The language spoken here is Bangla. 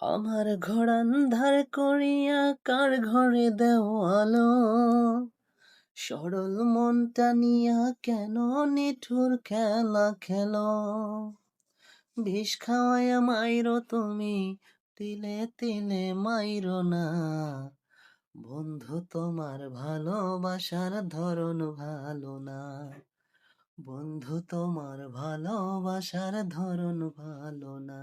আমার ঘর করিয়া কার ঘরে দেও আলো সরল মনটা নিয়া কেন নিঠুর খেলা খেলো? বিষ খাওয়ায়া মাইরো তুমি, তিলে তিলে মাইরো না। বন্ধু, তোমার ভালোবাসার ধরন ভালো না। বন্ধু, তোমার ভালোবাসার ধরন ভালো না।